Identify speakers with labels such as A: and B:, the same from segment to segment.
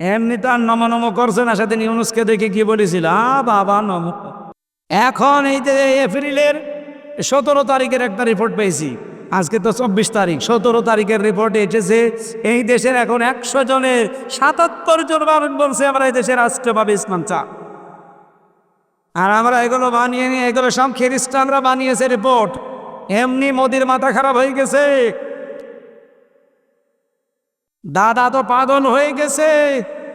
A: এমনি তার নম নম করছে না, সেদিন ইউনুসকে দেখে কি বলেছিল? আ, বাবা, নম। এখন এই যে এপ্রিলের সতেরো তারিখের একটা রিপোর্ট পেয়েছি। আজকে তো চব্বিশ তারিখ, সতেরো তারিখের রিপোর্টে এসেছে। এই দেশের এখন একশো জনের সাতাত্তর জন মানুষ বলছে, আমরা এই দেশের রাষ্ট্রভাবে ইসলাম চা আর আমরা এগুলো বানিয়ে নিয়ে, এগুলো সব খ্রিস্টানরা বানিয়েছে রিপোর্ট এমনি মোদির মাথা খারাপ হয়ে গেছে। দাদা তো পাগল হয়ে গেছে,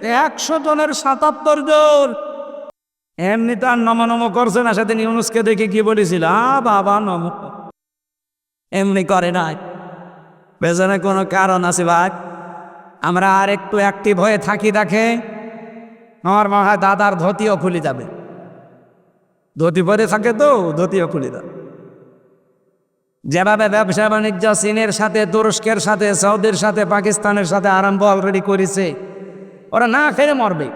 A: একশো জনের সাতাত্তর জন। এমনি তার নম নম করছে না, সেদিন ইউনুসকে দেখে কি বলেছিল? বাবা, নম। এমনি করে নাই। পেছনে কোনো কারণ আছে ভাই? আমরা আর একটু অ্যাক্টিভ হয়ে থাকি, দেখে। আমার মনে হয় দাদার ধতিও খুলে যাবে। ধুতি পরে থাকে তো, ধুতিও খুলে যাবে। যেভাবে ব্যবসা বাণিজ্য, চীনের সাথে, তুরস্কের সাথে, সৌদির সাথে, পাকিস্তানের সাথে আরম্ভ অলরেডি করেছে। ওরা না খেয়ে মরবে।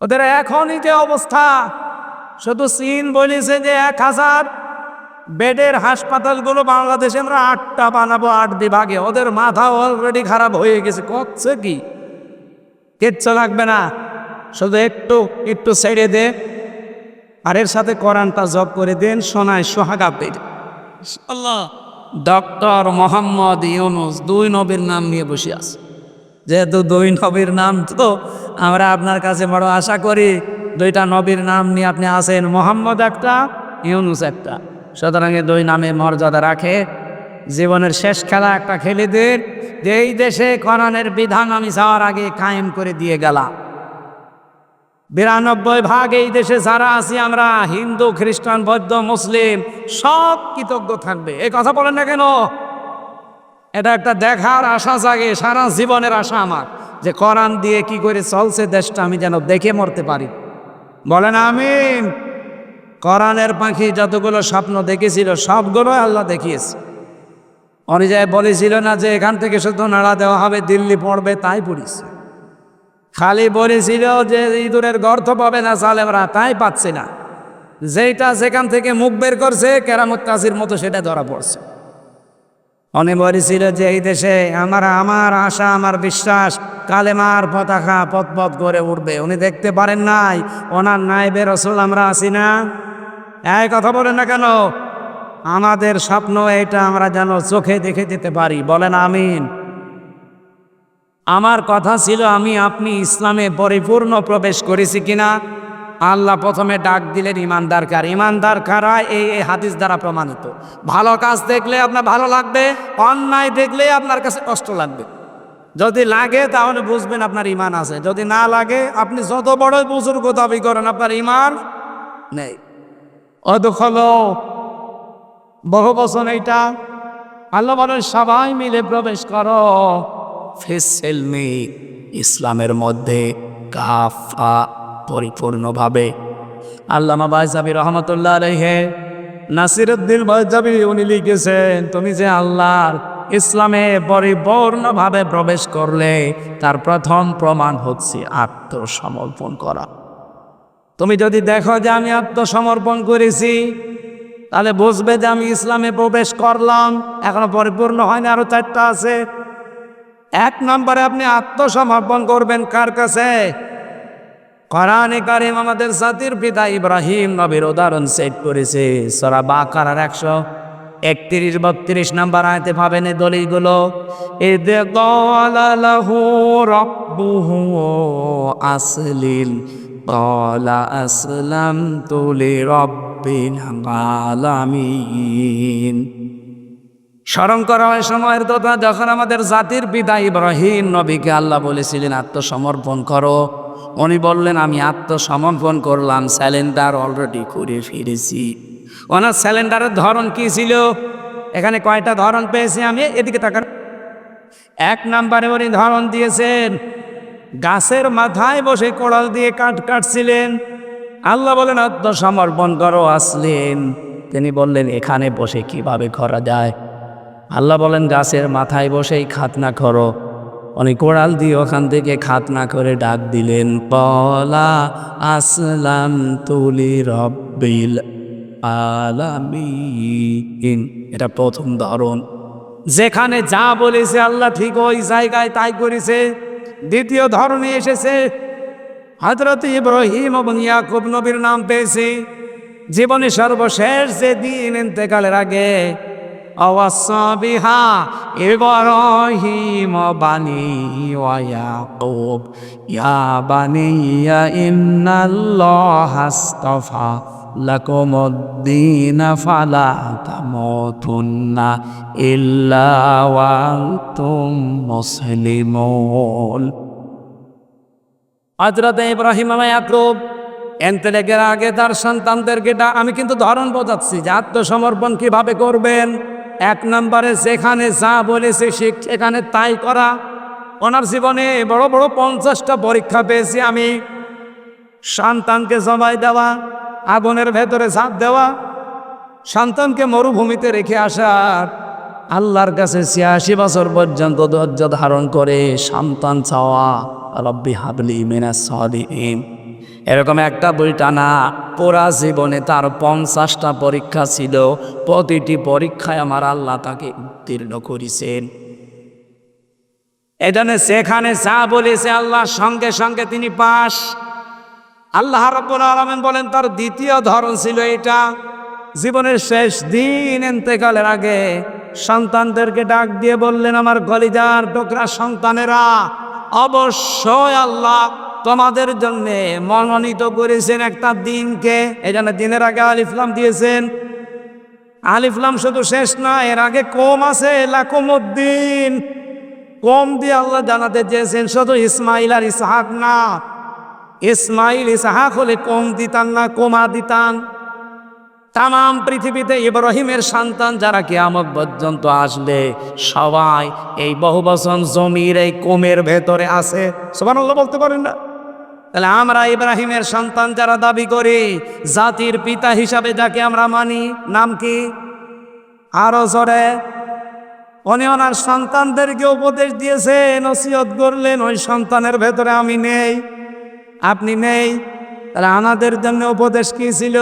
A: ওদের এখনই যে অবস্থা। শুধু চীন বলেছে যে এক হাজার বেডের হাসপাতালগুলো বাংলাদেশে আমরা আটটা বানাবো, আট বিভাগে। ওদের মাথা অলরেডি খারাপ হয়ে গেছে। করছে কি? কিচ্ছু লাগবে না। শুধু একটু একটু ছেড়ে দে। আর এর সাথে কোরআনটা জব করে দেন সোনায় সোহাগা পেট
B: আল্লাহ
A: ডক্টর মোহাম্মদ ইউনুস দুই নবীর নাম নিয়ে বসে আছে। যেহেতু দুই নবীর নাম তো আমরা আপনার কাছে বড় আশা করি, দুইটা নবীর নাম নিয়ে আপনি আছেন মোহাম্মদ একটা, ইউনুস একটা। সুতরাং দুই নামে মর্যাদা রাখে। জীবনের শেষ খেলা একটা খেলে দিন। যে এই দেশে কোরআনের বিধান আমি যাওয়ার আগে কায়েম করে দিয়ে গেলাম। বিরানব্বই ভাগ এই দেশে যারা আছি আমরা, হিন্দু, খ্রিস্টান, বৌদ্ধ, মুসলিম, সব কৃতজ্ঞ থাকবে। এই কথা বলেন না কেন? এটা একটা দেখার আশা জাগে, সারা জীবনের আশা আমার যে কোরআন দিয়ে কি করে চলছে দেশটা আমি যেন দেখে মরতে পারি। বলেন আমি কোরআনের পাখি যতগুলো স্বপ্ন দেখেছিল সবগুলো আল্লাহ দেখিয়েছে। অনুযায়ী বলেছিল না যে এখান থেকে শুধু নাড়া দেওয়া হবে, দিল্লি পড়বে, তাই পড়িছে। খালি বলেছিল যে ইঁদুরের গর্ত পাবে না সালেমরা তাই পাচ্ছে না। যেটা সেখান থেকে মুখ বের করছে, কেরামত কাজির মতো সেটা ধরা পড়ছে। অনেক বলেছিল যে এই দেশে আমার আমার আশা, আমার বিশ্বাস, কালেমার পতাকা পথ পথ করে উঠবে। উনি দেখতে পারেন নাই, ওনার নাইবে রসুল আমরা আছি না। এই কথা বলেন না কেন? আমাদের স্বপ্ন এটা আমরা যেন চোখে দেখে যেতে পারি। বলেন আমিন। আমার কথা ছিল, আমি আপনি ইসলামে পরিপূর্ণ প্রবেশ করেছি কিনা? আল্লাহ প্রথমে ডাক দিলেন, ইমানদার কার? ইমানদার কারা? এই হাদিস দ্বারা প্রমাণিত। ভালো কাজ দেখলে আপনার ভালো লাগবে, অন্যায় দেখলে আপনার কাছে কষ্ট লাগবে। যদি লাগে, তাহলে বুঝবেন আপনার ইমান আছে। যদি না লাগে, আপনি যত বড় বুজুর্গ দাবি করেন, আপনার ইমান নেই। অদখল। বহু বছর এইটা। আল্লাহ বলেন, সবাই মিলে প্রবেশ করো। ফেসেলমি ইসলামের মধ্যে কাফা পরিপূর্ণভাবে। আল্লামা বাইজাবি রহমতুল্লাহ আলহে নাসিরুদ্দিন বাইজাবি উনি লিখেছেন, তুমি যে আল্লাহর ইসলামে পরিপূর্ণভাবে প্রবেশ করলে, তার প্রথম প্রমাণ হচ্ছে আত্মসমর্পণ করা। তুমি যদি দেখো যে আমি আত্মসমর্পণ করেছি, তাহলে বুঝবে যে আমি ইসলামে প্রবেশ করলাম, এখনও পরিপূর্ণ হয়নি, আরও চারটা আছে। এক নম্বরে আপনি আত্মসমর্পণ করবেন কার কাছে? কোরআনে কারিম আমাদের জাতির পিতা ইব্রাহিম নবীর উদাহরণ সেট করেছে। সরা বাকার একশো একত্রিশ, বত্রিশ নাম্বার আয়তে পাবেন এই দলিলগুলো। আসলিল কলা আসলাম তুলি রব্বিন আলামিন। স্মরণ করা হয় সময়ের কথা, যখন আমাদের জাতির পিতা ইব্রাহিম নবীকে আল্লাহ বলেছিলেন, আত্মসমর্পণ করো। উনি বললেন, আমি আত্মসমর্পণ করলাম স্যালেন্ডার অলরেডি ঘুরে ফিরেছি। ওনার স্যালেন্ডারের ধরন কি ছিল? এখানে কয়টা ধরন পেয়েছি আমি, এদিকে তাকান। এক নাম্বারে উনি ধরন দিয়েছেন, গাছের মাথায় বসে কোড়াল দিয়ে কাঠ কাটছিলেন। আল্লাহ বলেন, আত্মসমর্পণ করো। আসলেন। তিনি বললেন, এখানে বসে কীভাবে করা যায়? আল্লাহ বলেন, গাছের মাথায় বসেই খাতনা করো। উনি কোড়াল দিয়ে ওখান থেকে খাতনা করে ডাক দিলেন পলা আসলাম তুলি রব্বিল আলামিন। এটা প্রথম ধরন। যেখানে যা বলেছে আল্লাহ ঠিক ওই জায়গায় তাই করেছে। দ্বিতীয় ধরনে এসেছে হজরত ইব্রাহিম এবং ইয়াকুব নবীর নাম পেয়েছি। জীবনে সর্বশেষ যে দিন ইন্তেকালের আগে অবসবিহা ইব্রাহিম বানি ওয়া ইয়াকুব, ইয়া বানিয়া ইন্নাল্লাহ আস্তাফা, লাকুমুদ্দিন ফালা তামুতুন্না ইল্লা ওয়া আনতুম মুসলিমুন। হজরত ইব্রাহিম ইয়াকুব এন্তেলেকের আগে তার সন্তানদেরকে আমি কিন্তু ধরন বোঝাচ্ছি যে আত্মসমর্পণ কীভাবে করবেন? এক নম্বরে যেখানে যা বলেছে শিখ সেখানে তাই করা। ওনার জীবনে বড় বড় পঞ্চাশটা পরীক্ষা পেয়েছি আমি। সন্তানকে জবাই দেওয়া, আগুনের ভেতরে ঝাঁপ দেওয়া, সন্তানকে মরুভূমিতে রেখে আসার। আল্লাহর কাছে ছিয়াশি বছর পর্যন্ত ধৈর্য ধারণ করে সন্তান চাওয়া, রব্বি হাবলি মিনা সলিম এরকম একটা দুইটা না পুরা জীবনে তার পঞ্চাশটা পরীক্ষা ছিল। প্রতিটি পরীক্ষায় আমার আল্লাহ তাকে উত্তীর্ণ করেছেন। এজন্য সেখানে যা বলেছে আল্লাহ, সঙ্গে সঙ্গে তিনি পাশ। আল্লাহ রাব্বুল আলামিন বলেন, তার দ্বিতীয় ধরন ছিল এটা। জীবনের শেষ দিন এন্তেকালের আগে সন্তানদেরকে ডাক দিয়ে বললেন, আমার গলিজার ডোকরা সন্তানেরা, অবশ্যই আল্লাহ তোমাদের জন্য মনোনীত করেছেন একটা দিনকে। এই দিনের আগে আলিফলাম দিয়েছেন। আলিফলাম শুধু শেষ না এর আগে কম আছে, লাকুমুদ্দিন। কম দিয়ে আল্লাহ জানাতে চেয়েছেন, শুধু ইসমাইল আর ইসহাক না। ইসমাইল, ইসাহাক হলে কম দিতান না, কমা দিতান তাম পৃথিবীতে ইব্রাহিমের সন্তান যারা কেয়ামত পর্যন্ত আসলে সবাই এই বহু বছর জমির এই কোমের ভেতরে আছে। সবার বলতে পারেন না? তাহলে আমরা ইব্রাহিমের সন্তান যারা দাবি করি, জাতির পিতা হিসাবে যাকে আমরা মানি, নাম কি? আরও জোরে। উনি ওনার সন্তানদেরকে উপদেশ দিয়েছে, নসিহত করলেন, ওই সন্তানের ভেতরে আমি নেই। আপনি নেই, তাহলে আনাদের জন্য উপদেশ কি ছিল?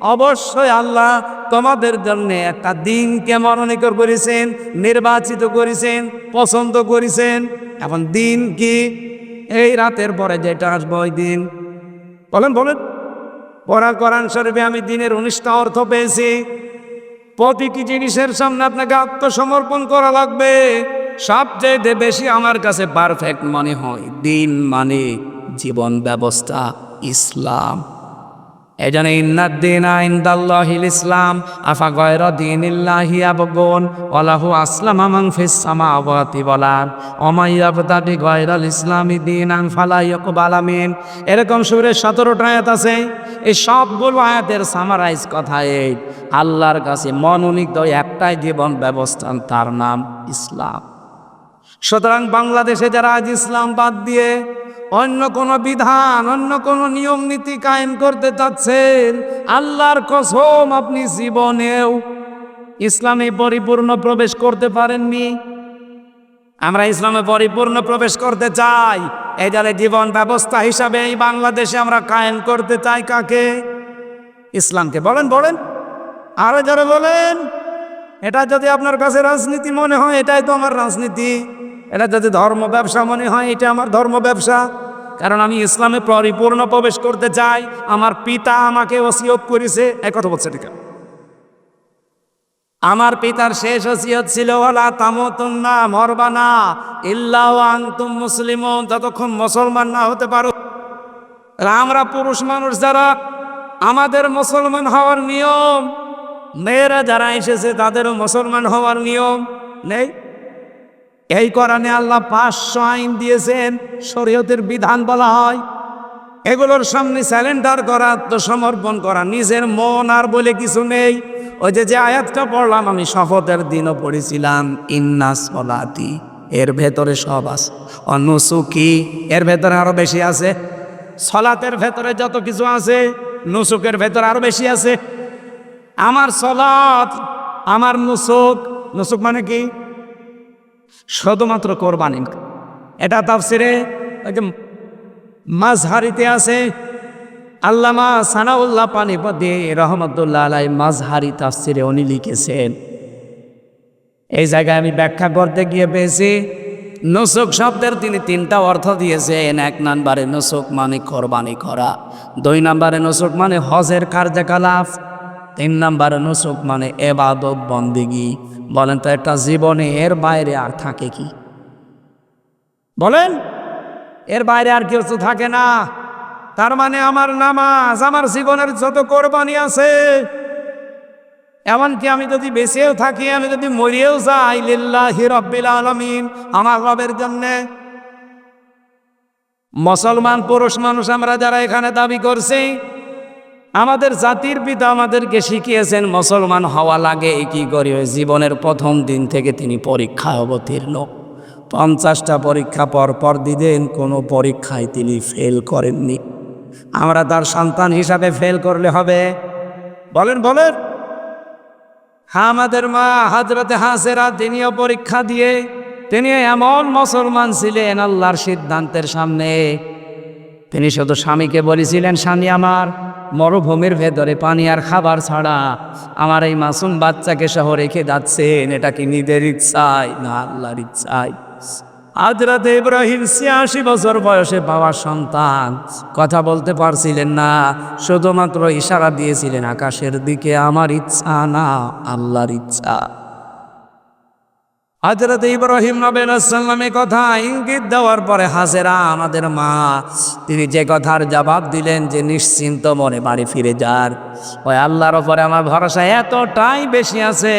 A: অবশ্যই আল্লাহ তোমাদের জন্য একটা দিনকে মনোনীত করেছেন, নির্বাচিত করেছেন, পছন্দ করেছেন। এখন দিন কি? এই রাতের পরে যেটা আসব ওই দিন। বলেন বলেন। পড়া কোরআন স্বরূপে আমি দিনের উনিশটা অর্থ পেয়েছি। প্রতিটি জিনিসের সামনে আপনাকে আত্মসমর্পণ করা লাগবে। সবচেয়ে বেশি আমার কাছে পারফেক্ট মনে হয় দিন মানে। জীবন ব্যবস্থা ইসলাম। এজন্য ইন্নাদ্দিন আইন্দাল্লাহিল ইসলাম, আফা গয়র দিন ইল্লাহি আবগুন, ওয়ালাহু আসলাম আমান ফিস সামাওয়াতি বলার অমাইয়াবতাদি গয়রাল ইসলামি দিন আন ফালা ইয়াকবাল, আমিন। এরকম সুরে সতেরোটা আয়াত আছে। এই সবগুলো আয়াতের সামারাইজ কথা এই। আল্লাহর কাছে মনোনীত একটাই জীবন ব্যবস্থা তার নাম ইসলাম। সুতরাং বাংলাদেশে যারা আজ ইসলাম বাদ দিয়ে অন্য কোন বিধান, অন্য কোনো নিয়ম নীতি কায়েম করতে চাচ্ছেন, আল্লাহর কসম আপনি জীবনেও ইসলামে পরিপূর্ণ প্রবেশ করতে পারেননি। আমরা ইসলামে পরিপূর্ণ প্রবেশ করতে চাই। এই যারা জীবন ব্যবস্থা হিসাবে এই বাংলাদেশে আমরা কায়েম করতে চাই কাকে? ইসলামকে। বলেন বলেন। আরও যারা বলেন। এটা যদি আপনার কাছে রাজনীতি মনে হয়, এটাই তো আমার রাজনীতি। এটা যদি ধর্ম ব্যবসা মনে হয়, এটা আমার ধর্ম ব্যবসা। কারণ আমি ইসলামে পরিপূর্ণ প্রবেশ করতে চাই, আমার পিতা আমাকে ওসিয়ত করেছে। এক কথা বলছে ঠিক আমার পিতার শেষ ওসিয়ত ছিল ওলা তামতুন্না মরবানা ইল্লা আনতুম মুসলিম যতক্ষণ মুসলমান না হতে পারো আমরা পুরুষ মানুষ যারা, আমাদের মুসলমান হওয়ার নিয়ম, মেয়েরা যারা এসেছে তাদেরও মুসলমান হওয়ার নিয়ম নেই। এই কোরআনে আল্লাহ পাঁচশো আইন দিয়েছেন, শরীয়তের বিধান বলা হয়। এগুলোর সামনে স্যালেন্ডার করা, আত্মসমর্পণ করা, নিজের মন আর বলে কিছু নেই। ওই যে যে আয়াতটা পড়লাম, আমি শপথের দিনও পড়েছিলাম, ইন্না সলাতি এর ভেতরে সব আছে। অনুসুকি এর ভেতরে আরও বেশি আছে। সলাতের ভেতরে যত কিছু আছে, নুসুকের ভেতরে আরও বেশি আছে। আমার সলাত আমার নুসুক নুসুক মানে কি? শুধুমাত্র কোরবানি। এটা তাফসিরে যে মাঝহারিতে আছে, আল্লামা সানাউল্লাহ পানিপতি রহমতুল্লাহ আলাই মাঝহারি তাফসিরে উনি লিখেছেন, এই জায়গায় আমি ব্যাখ্যা করতে গিয়ে পেয়েছি, নসুক শব্দের তিনি তিনটা অর্থ দিয়েছেন, এক নম্বরে নসুক মানে কোরবানি করা, দুই নম্বরে নসুক মানে হজের কার্যকলাপ তিন নম্বরে নসুক মানে এবাদত, বন্দিগি। বলেন, তো একটা জীবনে এর বাইরে আর থাকে কি? বলেন, এর বাইরে আর কিছু থাকে না। তার মানে আমার নামাজ, আমার জীবনের যত কোরবানি আছে, এমনকি আমি যদি বেঁচেও থাকি, আমি যদি মরিয়েও যাই, লিল্লাহি রব্বিল আলমিন, আমার রবের জন্যে। মুসলমান, পুরুষ মানুষ আমরা যারা এখানে দাবি করছি আমাদের জাতির পিতা আমাদেরকে শিখিয়েছেন, মুসলমান হওয়া লাগে কি করি? জীবনের প্রথম দিন থেকে তিনি পরীক্ষায় অবতীর্ণ। পঞ্চাশটা পরীক্ষা পর পর দিলেন কোনো পরীক্ষায় তিনি ফেল করেননি। আমরা তার সন্তান হিসাবে ফেল করলে হবে। বলেন বলেন। হ্যাঁ আমাদের মা হাজরতে হাসেরা, তিনিও পরীক্ষা দিয়ে, তিনি এমন মুসলমান ছিলেন আল্লাহর সিদ্ধান্তের সামনে। তিনি শুধু স্বামীকে বলেছিলেন, স্বামী আমার মরুভূমির ভেতরে পানি আর খাবার ছাড়া আমার এই মাসুম বাচ্চাকে সহ রেখে যাচ্ছেন। এটা কি নিজের ইচ্ছায় না, আল্লাহর ইচ্ছায় রাতে ইব্রাহিম ছিয়াশি বছর বয়সে বাবার সন্তান। কথা বলতে পারছিলেন না, শুধুমাত্র ইশারা দিয়েছিলেন, আকাশের দিকে আমার ইচ্ছা না, আল্লাহর ইচ্ছা। হজরত ইব্রাহিম নবেলামে কথা ইঙ্গিত দেওয়ার পরে হাজেরা আমাদের মা, তিনি যে কথার জবাব দিলেন যে নিশ্চিন্ত মনে বাড়ি ফিরে যার ওই আল্লাহর ওপরে আমার ভরসা এতটাই বেশি আছে,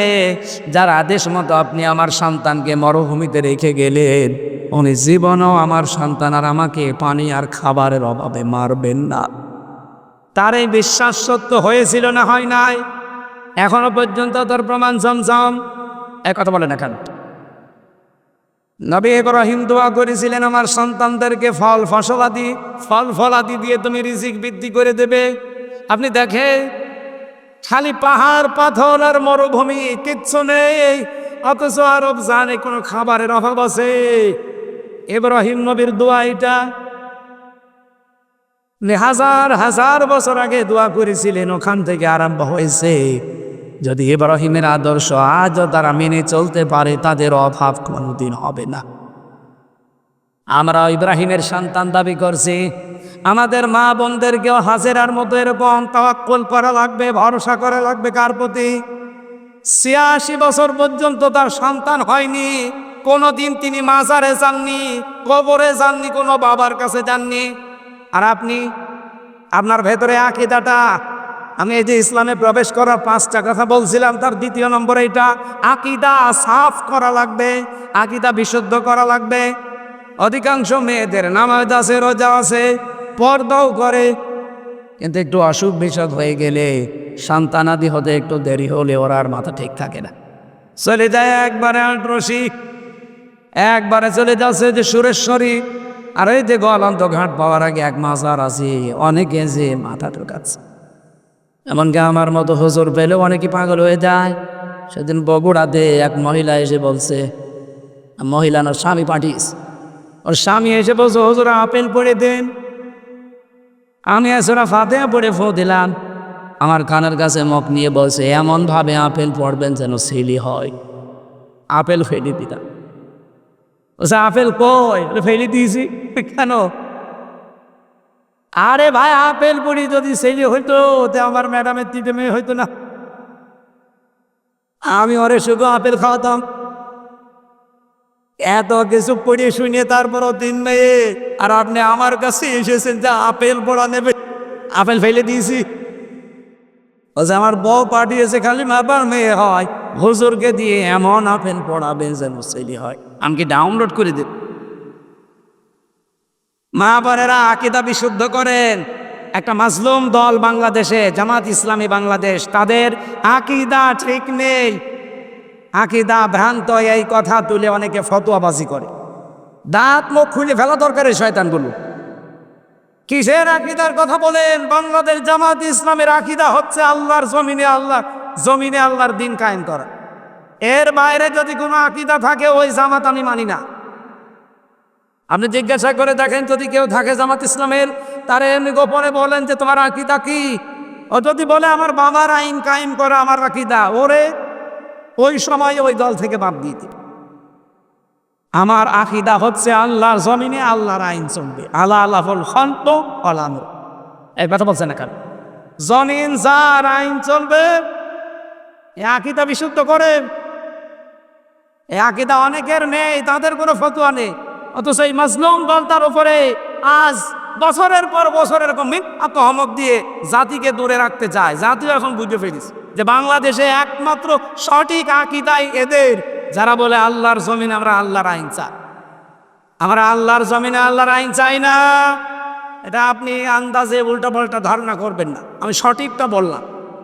A: যার আদেশ মতো আপনি আমার সন্তানকে মরুভূমিতে রেখে গেলেন। উনি জীবনও আমার সন্তান আর আমাকে পানি আর খাবারের অভাবে মারবেন না। তার এই বিশ্বাস সত্য হয়েছিল না হয় নাই? এখনও পর্যন্ত তোর প্রমাণ জমজম? এক কথা বলে না কেন? নবী ইব্রাহিম দোয়া করেছিলেন, আমার সন্তানদেরকে ফল ফসলাদি, ফল ফলাদি দিয়ে তুমি রিজিক বৃদ্ধি করে দেবে। আপনি দেখে খালি পাহাড়, পাথর আর মরুভূমি, কিচ্ছু নেই। অথচ আরব জানে কোনো খাবারের অভাব আছে। ইব্রাহিম নবীর দোয়া এটা। হাজার হাজার বছর আগে দোয়া করেছিলেন, ওখান থেকে আরম্ভ হয়েছে। যদি ইব্রাহিমের আদর্শ আজও তারা মেনে চলতে পারে, তাদের অভাব কোনোদিন হবে না। আমরা ইব্রাহিমের সন্তান দাবি করছি, আমাদের মা বোনদেরকেও হাজেরার মতো এরকম তাওয়াক্কুল করা লাগবে, ভরসা করা লাগবে কার প্রতি? ছিয়াশি বছর পর্যন্ত তার সন্তান হয়নি, কোনোদিন তিনি মাজারে যাননি, কবরে যাননি, কোনো বাবার কাছে যাননি। আর আপনি, আপনার ভেতরে আকিদাটা আমি এই যে ইসলামে প্রবেশ করার পাঁচটা কথা বলছিলাম, তার দ্বিতীয় নম্বর এটা আকিদা সাফ করা লাগবে, আকিদা বিশুদ্ধ করা লাগবে। অধিকাংশ মেয়েদের নামাজ আছে, রোজা আছে, পর্দাও করে। কিন্তু একটু অসুখ বিসুখ হয়ে গেলে সন্তানাদি হতে একটু দেরি হলে ওরা আর মাথা ঠিক থাকে না। চলে যায় একবারে আটরসি একবারে চলে যাচ্ছে যে সুরেশ্বরী। আর এই যে গোয়ালন্ত ঘাট পাওয়ার আগে এক মাস আর আছে, অনেকে যে মাথা ঢোকাচ্ছে। এমনকি আমার মতো হুজুর পেলেও অনেকে পাগল হয়ে যায়। সেদিন বগুড়াতে এক মহিলা এসে বলছে মহিলা না স্বামী পাঠিস ওর স্বামী এসে বলছে হুজুর আপেল পড়ে দেন। আমি এসরা ফাতে পড়ে ফো দিলাম। আমার কানের কাছে মক নিয়ে বলছে এমনভাবে আপেল পড়বেন যেন সেলি হয়। আপেল ফেলে দিলাম। বলছে আপেল বলে, ফেলে দিয়েছি। কেন? আরে ভাই, আপেল পড়ি যদি সেলি হইতো, তে আমার ম্যাডামের তিনটে মেয়ে হইতো না। আমি ওরে শুধু আপেল খাওয়াতাম। এত কিছু পড়িয়ে শুনে তারপরও তিন মেয়ে, আর আপনি আমার কাছে এসেছেন যে আপেল পড়া নেবে। আপেল ফেলে দিয়েছি। বলছে আমার বউ পাঠিয়েছে, খালি মাপার মেয়ে হয়। হুজুরকে দিয়ে এমন আপেল পড়াবে যেন সেলি হয়। আমি কি ডাউনলোড করে দেব? মা বোনেরা আকিদা বিশুদ্ধ করেন। একটা মাজলুম দল বাংলাদেশে, জামাত ইসলামী বাংলাদেশ, তাদের আকিদা ঠিক নেই। আকিদা ভ্রান্ত, এই কথা তুলে অনেকে ফতোয়াবাজি করে। দাঁত, মুখ খুলে ফেলা দরকার এই শয়তানগুলো কিসের আকিদার কথা বলেন? বাংলাদেশ জামাত ইসলামের আকিদা হচ্ছে আল্লাহর জমিনে আল্লাহ, জমিনে আল্লাহর দিন কায়েম করা। এর বাইরে যদি কোনো আকিদা থাকে, ওই জামাত আমি মানি না। আপনি জিজ্ঞাসা করে দেখেন, যদি কেউ থাকে জামাত ইসলামের, তারা এমনি গোপনে বলেন যে তোমার আকিদা কি? ও যদি বলে, আমার বাবার আইন কায়েম করা আমার আকিদা ওরে, ওই সময় ওই দল থেকে বাদ দিবে আমার আকিদা হচ্ছে আল্লাহর জমিনে আল্লাহর আইন চলবে। আল্লাহ আল্লাহুল খন্ত অলানো এই কথা বলছে না কেন? জমিন যার আইন চলবে এ আকিদা বিশুদ্ধ করে। এ আকিদা অনেকের নেই, তাদের কোনো ফতুয়া নেই। অথচ এই মাজলুম দলটার উপরে আজ বছরের পর বছর এরকম মিথ্যা তহমত দিয়ে জাতিকে দূরে রাখতে চায় জাতিও এখন বুঝে ফেলিস যে বাংলাদেশে একমাত্র সঠিক আকিদাই এদের। যারা বলে আল্লাহর জমিন আমরা আল্লাহর আইন চাই। আমরা আল্লাহর জমিনে আল্লাহর আইন চাই না। এটা আপনি আন্দাজে উল্টা পাল্টা ধারণা করবেন না। আমি সঠিকটা বললাম।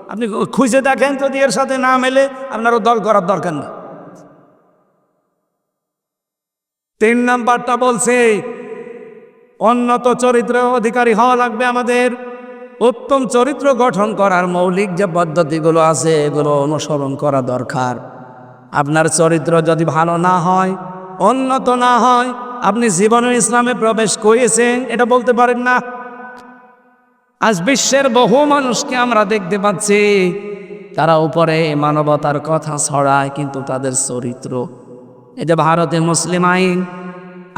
A: আপনি খুঁজে দেখেন যদি এর সাথে না মেলে আপনারও দল করার দরকার না। তিন নাম্বারটা বলছে, উন্নত চরিত্র অধিকারী হওয়া লাগবে আমাদের। উত্তম চরিত্র গঠন করার মৌলিক যে পদ্ধতিগুলো আছে, এগুলো অনুসরণ করা দরকার। আপনার চরিত্র যদি ভালো না হয়, উন্নত না হয়, আপনি জীবনে ইসলামে প্রবেশ করিয়েছেন এটা বলতে পারেন না? আজ বিশ্বের বহু মানুষকে আমরা দেখতে পাচ্ছি, তারা উপরে মানবতার কথা ছড়ায়, কিন্তু তাদের চরিত্র এই যে ভারতে মুসলিম আইন,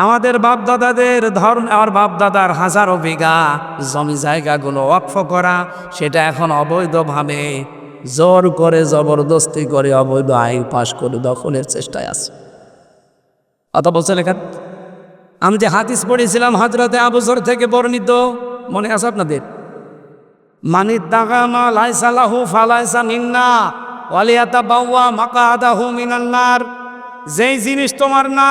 A: আমাদের বাপদাদাদের ধর্ম আর বাপদাদার হাজারো বিঘা জমি জায়গাগুলো অক্ষ করা, সেটা এখন অবৈধভাবে জোর করে, জবরদস্তি করে অবৈধ আইন পাশ করে দখলের চেষ্টায় আছে। অত বলছে লেখা আমি যে হাদিস পড়েছিলাম হজরতে আবুজর থেকে বর্ণিত, মনে আছে আপনাদের? মানিত মিন্না বাউয়া মাকাদাহু মিনান্নার। যেই জিনিস তোমার না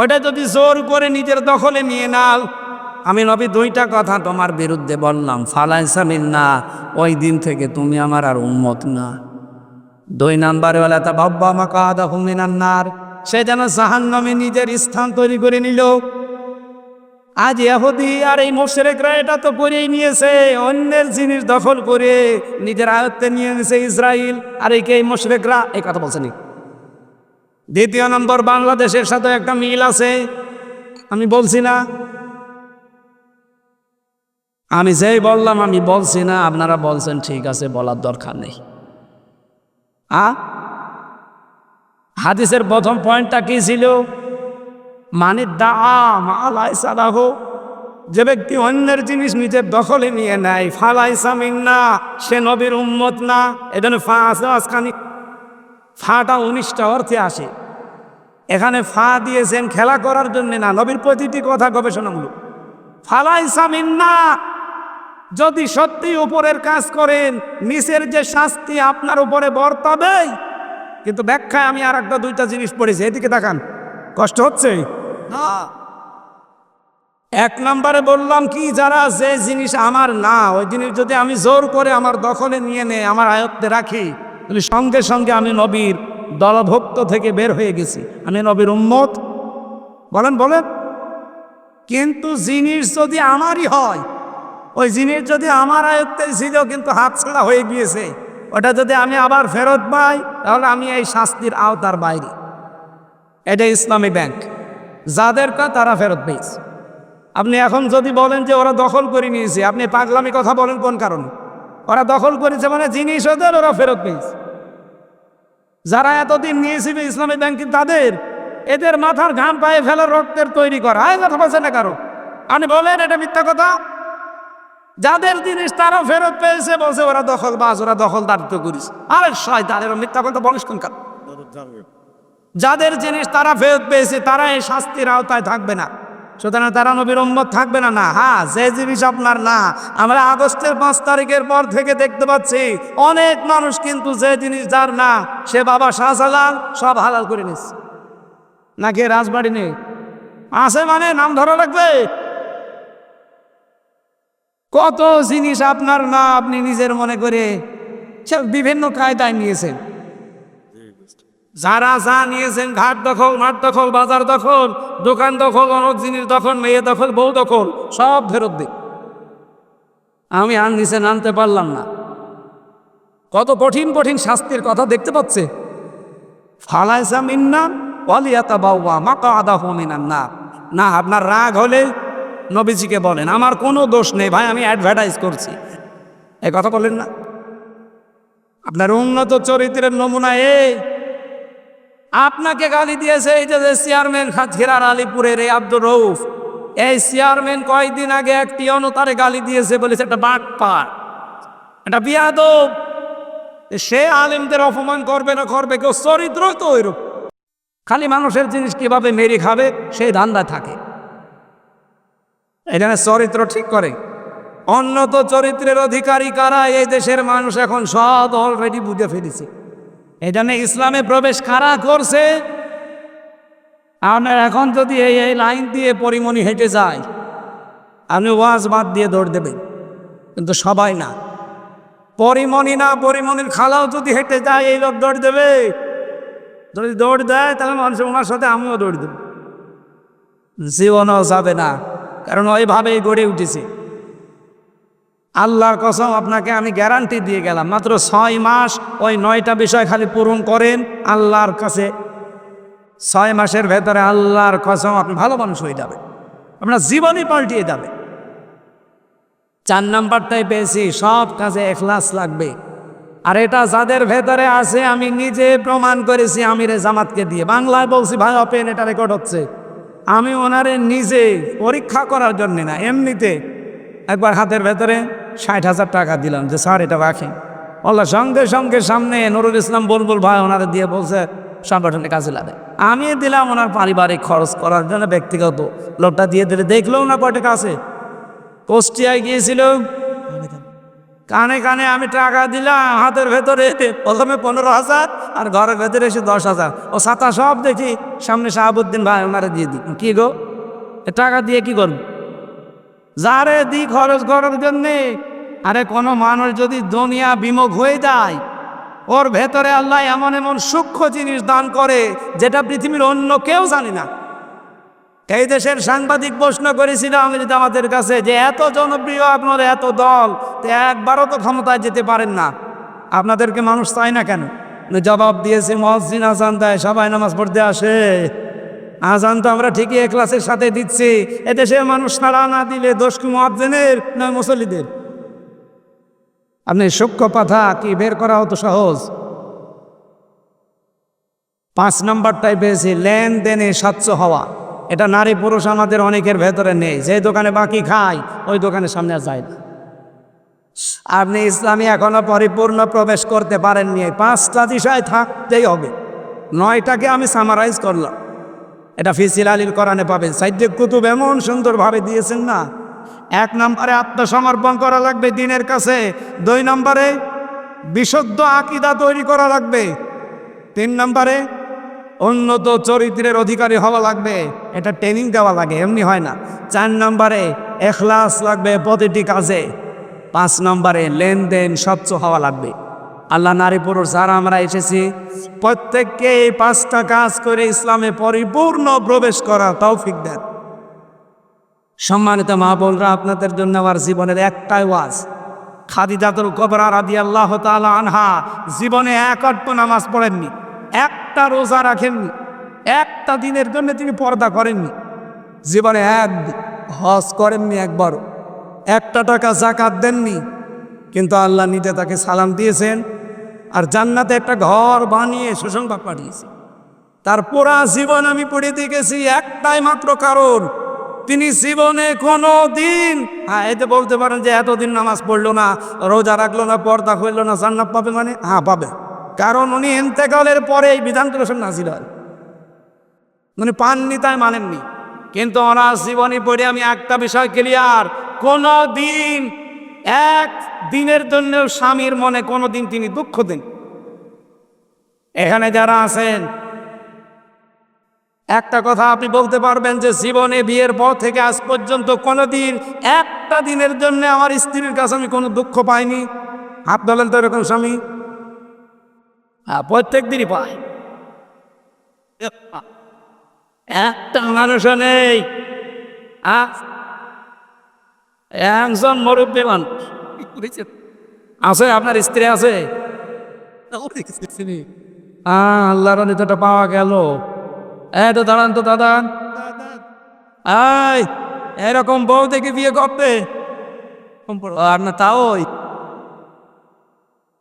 A: ওটা যদি জোর করে নিজের দখলে নিয়ে নাও। আমি নবী দুইটা কথা তোমার বিরুদ্ধে বললাম, ফালাইসা না ওই দিন থেকে তুমি আমার আর উন্মত না। দুই নাম্বারে বলে, তা বাব্বা মাকাদাহু মিনান্নার সে যেন জাহান্নামে নিজের স্থান তৈরি করে নিল। আজ ইহুদি আর এই মোশরেকরা এটা তো করেই নিয়েছে, অন্যের জিনিস দখল করে নিজের আয়ত্তে নিয়ে নিয়েছে ইসরায়েল আর এই কে এই মোশরেকরা? এই কথা বলছেনি দ্বিতীয় নম্বর, বাংলাদেশের সাথে একটা মিল আছে। আমি বলছি না। আমি যেই বললাম, আমি বলছি না। আপনারা বলছেন, ঠিক আছে, বলার দরকার নেই। আ? হাদিসের প্রথম পয়েন্টটা কি ছিল? মানে সাদাহ যে ব্যক্তি অন্যের জিনিস নিজের দখলে নিয়ে নেয় ফালাই সামিন না সে নবীর উম্মত না। এজন্য ফা আছে আজখানি ফাটা উনিশটা অর্থে আসে। এখানে ফা দিয়েছেন খেলা করার জন্য না নবীর প্রতিটি কথা গবেষণামূলক। ফালাই সামিন না যদি সত্যি উপরের কাজ করেন নিচের যে শাস্তি আপনার উপরে বর্তাবে। কিন্তু ব্যাখ্যায় আমি আর একটা দুইটা জিনিস পড়েছি এদিকে দেখান কষ্ট হচ্ছে? না। এক নম্বরে বললাম কি যারা যে জিনিস আমার না ওই জিনিস যদি আমি জোর করে আমার দখলে নিয়ে নে আমার আয়ত্তে রাখি তাহলে সঙ্গে সঙ্গে আমি নবীর দলভুক্ত থেকে বের হয়ে গেছি। আমি নবীর উম্মত। বলেন বলেন। কিন্তু জিনিস যদি আমারই হয়, ওই জিনিস যদি আমার আয়ত্তে ছিল, কিন্তু হাতছাড়া হয়ে গিয়েছে, ওটা যদি আমি আবার ফেরত পাই, তাহলে আমি এই শাস্তির আওতার বাইরে। এটা ইসলামী ব্যাংক। যাদের কা, তারা ফেরত পেয়েছে। আপনি এখন যদি বলেন যে ওরা দখল করে নিয়েছে, আপনি পাগলামি কথা বলেন কোন কারণে? ওরা দখল করেছে মানে জিনিস ওদের ওরা ফেরত পেয়েছে। যারা এতদিন নিয়েছিল ইসলামী ব্যাংক, তাদের, এদের মাথার ঘাম পায়ে ফেলার রক্তের তৈরি করা। এই কথা বলছে না কারও? আপনি বলেন, এটা মিথ্যা কথা? যাদের জিনিস তারা ফেরত পেয়েছে, বলছে ওরা দখল বাস ওরা দখল দারিদ্র করিস। আরে শয়তানের মিথ্যা কথা বলিস যাদের জিনিস তারা ফেরত পেয়েছে, তারা এই শাস্তির আওতায় থাকবে না। সুতরাং তারা নবীর উম্মত থাকবে না? না। হ্যাঁ যে জিনিস আপনার না, আমরা আগস্টের পাঁচ তারিখের পর থেকে দেখতে পাচ্ছি, অনেক মানুষ কিন্তু যে জিনিস যার না, সে বাবা শাহজালাল সব হালাল করে নিচ্ছে নাকি রাজবাড়ি নেই? আছে মানে নাম ধরা লাগবে? কত জিনিস আপনার না, আপনি নিজের মনে করে সে বিভিন্ন কায়দায় নিয়েছেন। যারা যা নিয়েছেন, ঘাট দখল, মাঠ দখল, বাজার দখল, দোকান দখল, অনেক জিনিস দখল, মেয়ে দখল, বউ দখল, সব ফেরত দিই আমি আর নিচে নামতে পারলাম না। কত কঠিন কঠিন শাস্তির কথা দেখতে পাচ্ছে। ফালাইসা মিন্না অলিয়াতা বাউয়া মাকা আদা মিনান না না, আপনার রাগ হলে নবীজিকে বলেন, আমার কোনো দোষ নেই, ভাই, আমি অ্যাডভার্টাইজ করছি। এ কথা বলেন না। আপনার উন্নত চরিত্রের নমুনা এই। আপনাকে গালি দিয়েছে এই যে চেয়ারম্যান খাতখিরার আলিপুরের এই আব্দুর রৌফ এই চেয়ারম্যান কয়েকদিন আগে একটি অনুতারে গালি দিয়েছে বলেছে একটা বাট পার এটা বিয়াদব। সে আলিমদের অপমান করবে না করবে, কেউ চরিত্র তো ওইরূপ। খালি মানুষের জিনিস কীভাবে মেরে খাবে সেই ধান্দা থাকে। এখানে চরিত্র ঠিক করে। অন্যত চরিত্রের অধিকারী কারা? এই দেশের মানুষ এখন সব অলরেডি বুঝে ফেলেছে। এই জন্য ইসলামে প্রবেশ কারা করছে? আপনার এখন যদি এই এই লাইন দিয়ে পরিমণি হেঁটে যায়, আপনি ওয়াজ বাদ দিয়ে দৌড় দেবেন। কিন্তু সবাই না। পরিমণি না, পরিমণির খালাও যদি হেঁটে যায়, এই লোক দৌড় দেবে। যদি দৌড় দেয়, তাহলে মানুষ ওনার সাথে আমিও দৌড় দেব। জীবনও যাবে না, কারণ ওইভাবেই গড়ে উঠেছে। আল্লাহর কসম আপনাকে আমি গ্যারান্টি দিয়ে গেলাম। মাত্র ছয় মাস ওই নয়টা বিষয় খালি পূরণ করেন, আল্লাহর কাছে ছয় মাসের ভেতরে আল্লাহর কসম আপনি ভালো মানুষ হয়ে যাবে আপনার জীবনই পাল্টিয়ে যাবে। চার নাম্বারটাই পেয়েছি, সব কাজে এখলাস লাগবে। আর এটা যাদের ভেতরে আছে, আমি নিজে প্রমাণ করেছি আমিরে জামাতকে দিয়ে। বাংলায় বলছি, ভাই অপেন এটা রেকর্ড হচ্ছে। আমি ওনারে নিজে পরীক্ষা করার জন্যে না, এমনিতে একবার হাতের ভেতরে ষাট হাজার টাকা দিলাম যে, স্যার, এটা রাখেন। বলল সঙ্গে সঙ্গে সামনে নুরুল ইসলাম বলবুল ভাই ওনারা দিয়ে বলছে সংগঠনে কাজে লাগে। আমি দিলাম ওনার পারিবারিক খরচ করার জন্য ব্যক্তিগত। লোকটা দিয়ে দিলে দেখলেও না কয় কাছে কুষ্টিয়ায় গিয়েছিল। কানে কানে আমি টাকা দিলাম হাতের ভেতরে, প্রথমে পনেরো হাজার আর ঘরের ভেতরে এসে দশ হাজার। ও সাতা সব দেখি, সামনে শাহাবুদ্দিন ভাই ওনারা দিয়ে দিই কি গো? টাকা দিয়ে কি করব? যারে দি খরচ করার জন্যে, আরে কোনো মানুষ যদি দুনিয়া বিমুখ হয়ে যায়, ওর ভেতরে আল্লাহ এমন এমন সূক্ষ্ম জিনিস দান করে, যেটা পৃথিবীর অন্য কেউ জানে না। এই দেশের সাংবাদিক প্রশ্ন করেছিল আমি যদি আমাদের কাছে যে এত জনপ্রিয় আপনার এত দল, তো একবারও তো ক্ষমতায় যেতে পারেন না। আপনাদেরকে মানুষ চায় না কেন? জবাব দিয়েছে মসজিদ আজান দেয়, সবাই নামাজ পড়তে আসে। আজান তো আমরা ঠিকই এ ক্লাসের সাথে দিচ্ছি। এদেশের মানুষ সাড়া না দিলে দোষ কি মহাজনের না মুসল্লিদের? আপনি সূক্ষ্ম পাথা কি বের করা হতো সহজ? পাঁচ নম্বরটাই পেয়েছি, লেনদেনে স্বচ্ছ হওয়া। এটা নারী পুরুষ আমাদের অনেকের ভেতরে নেই। যে দোকানে বাকি খায়, ওই দোকানের সামনে যায় না। আপনি ইসলামী এখনও পরিপূর্ণ প্রবেশ করতে পারেননি। পাঁচটা বিষয় থাকতেই হবে। নয়টাকে আমি সামারাইজ করলাম। এটা ফিসিল আলীর কোরআনে পাবেন। সাইদ্দিক কুতুব এমন সুন্দরভাবে দিয়েছেন না। এক নম্বরে আত্মসমর্পণ করা লাগবে দিনের কাছে, দুই নম্বরে বিশুদ্ধ আকিদা তৈরি করা লাগবে, তিন নম্বরে উন্নত চরিত্রের অধিকারী হওয়া লাগবে, এটা ট্রেনিং দেওয়া লাগে, এমনি হয় না। চার নম্বরে এখলাস লাগবে প্রতিটি কাজে, পাঁচ নম্বরে লেনদেন স্বচ্ছ হওয়া লাগবে। আল্লাহ নারী পুরুষ, যারা আমরা এসেছি, প্রত্যেককে এই পাঁচটা কাজ করে ইসলামে পরিপূর্ণ প্রবেশ করা তৌফিক দেন। সম্মানিত মা বোনরা, আপনাদের জন্য আমার জীবনের একটাই ওয়াজ। খাদিজাতুল কবরা রাদি আল্লাহ আনহা জীবনে এক অট্ট নামাজ পড়েননি, একটা রোজা রাখেননি, একটা দিনের জন্য তিনি পর্দা করেননি, জীবনে এক হজ করেননি একবারও। একটা টাকা জাকাত দেননি, কিন্তু আল্লাহ নিজে তাকে সালাম দিয়েছেন। আর জান্নাতে একটা ঘর বানিয়ে সুসংবাদ পাঠিয়েছে তার পুরা জীবন আমি পড়ে দেখেছি একটাই মাত্র কারণ, তিনি জীবনে কোনো দিন হ্যাঁ এতে বলতে পারেন যে এতদিন নামাজ পড়ল না, রোজা রাখল না, পর্দা করল না, জান্নাত পাবে মানে? হ্যাঁ পাবে। কারণ উনি এন্তেকালের পরে এই বিধান তুলসেন নাজিল উনি পাননি, তাই মানেননি। কিন্তু ওনার জীবনী পড়ে আমি একটা বিষয় ক্লিয়ার কোনো দিন এক দিনের জন্য স্বামীর মনে কোনো দিন তিনি দুঃখ দেন। এখানে যারা আছেন, একটা কথা আপনি বলতে পারবেন যে জীবনে বিয়ের পর থেকে আজ পর্যন্ত কোনো দিন একটা দিনের জন্য আমার স্ত্রীর কাছে আমি কোনো দুঃখ পাইনি। হাত ধরেন তো এরকম স্বামী। হ্যাঁ প্রত্যেক দিনই পায়। একটা মানুষও নেই। আহ একজন মুরব্বী মানুষ। আছে আপনার স্ত্রী আছে? আল্লাহর নিতটা পাওয়া গেল। এই তো দাঁড়ান তো দাদা এরকম বউ দেখে বিয়ে করতে আর না তাও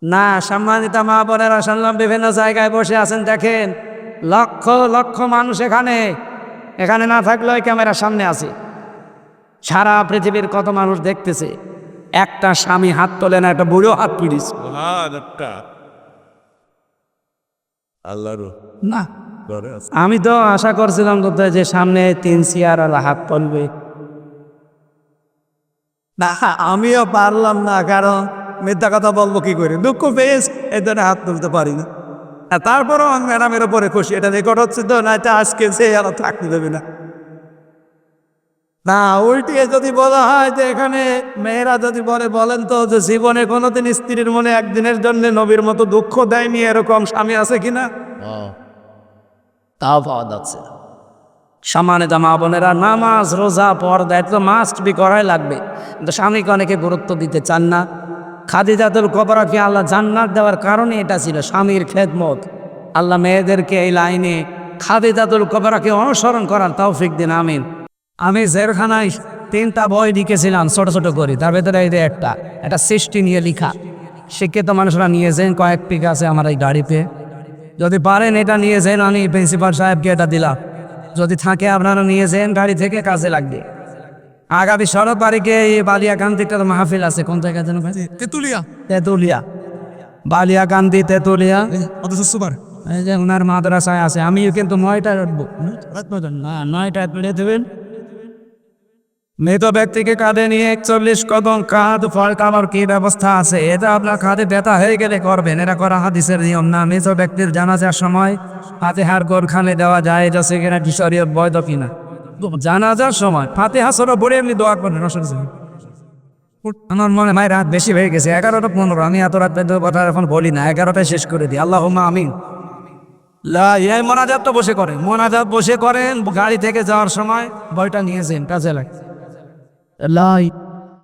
A: না সম্মানিত মা বোনেরা শুনলাম বিভিন্ন জায়গায় বসে আছেন দেখেন। লক্ষ লক্ষ মানুষ এখানে। এখানে না থাকলেও ক্যামেরার সামনে আছে। সারা পৃথিবীর কত মানুষ দেখতেছে একটা স্বামী হাত তোলে না একটা বুড়ো হাত পিড়িস না। আমি তো আশা করছিলাম কোথায় যে সামনে তিন চেয়ার আর হাত তুলবে।
C: না আমিও পারলাম না কারণ মিথ্যা কথা বলব কি করে? দুঃখ পেয়েছ এই জন্য হাত তুলতে পারি না। আর তারপরেও আমি ম্যাডামের উপরে খুশি এটা রেকর্ড হচ্ছে তো না এটা আজকে সে আর থাকতে দেবে না। না উল্টিয়ে যদি বলা হয় যে এখানে মেয়েরা যদি বলে বলেন তো যে জীবনে কোনোদিন স্ত্রীর মনে একদিনের জন্য নবীর মতো দুঃখ দেয়নি এরকম স্বামী আছে কিনা?
A: তাও পাওয়া যাচ্ছে। সম্মানিত মা বোনেরা নামাজ রোজা পর্দা এটা তো মাস্ট বি করাই লাগবে। কিন্তু স্বামীকে অনেকে গুরুত্ব দিতে চান না। খাদিজাতুল কবরাকে আল্লাহ জান্নাত দেওয়ার কারণে এটা ছিল স্বামীর খেদমত। আল্লাহ মেয়েদেরকে এই লাইনে খাদিজাতুল কবরাকে অনুসরণ করার তৌফিক দিন আমিন। আমি জেরখানায় তিনটা বই লিখেছিলাম ছোট ছোট করে। তার ভেতরে এই যে একটা একটা সৃষ্টি নিয়ে লিখা। শিক্ষিত মানুষরা নিয়ে যান কয়েক পিক আছে আমার এই গাড়িতে। যদি পারেন এটা নিয়ে যান আমি প্রিন্সিপাল সাহেবকে এটা দিলাম। যদি থাকে আপনারা নিয়ে যান গাড়ি থেকে কাজে লাগবে। আগামী ষোলো তারিখে এই বালিয়াকান্দিটার মাহফিল আছে। কোন জায়গায় যেন?
C: তেতুলিয়া।
A: তেঁতুলিয়া। বালিয়াকান্দি তেঁতুলিয়া।
C: সুপার।
A: যে ওনার মাদ্রাসায় আছে। আমিও কিন্তু নয়টায় উঠবো। না নয়টায় তুলে দেবেন। মৃত ব্যক্তিকে কাঁধে নিয়ে একচল্লিশ কদম কাঁধ ফল কামার কি ব্যবস্থা আছে? এটা আপনার কাঁধে ব্যথা হয়ে গেলে করবেন। এটা করা হাদিসের নিয়ম না। মৃত ব্যক্তির জানাজার সময় হাতে হার গোরখানে দেওয়া যায় এটা সেখানে কিশোরীয় বৈধ কিনা। জানাজার সময় ফাতে হাসরও বলে এমনি দোয়া করেন আমার মনে হয় রাত বেশি হয়ে গেছে, এগারোটা পনেরো। আমি এত রাত কথা এখন বলি না, এগারোটায় শেষ করে দিই। আল্লাহ এই মোনাজাত তো বসে করেন। মোনাজাত বসে করেন, গাড়ি থেকে যাওয়ার সময় বইটা নিয়েছেন কাজে লাগে a lie.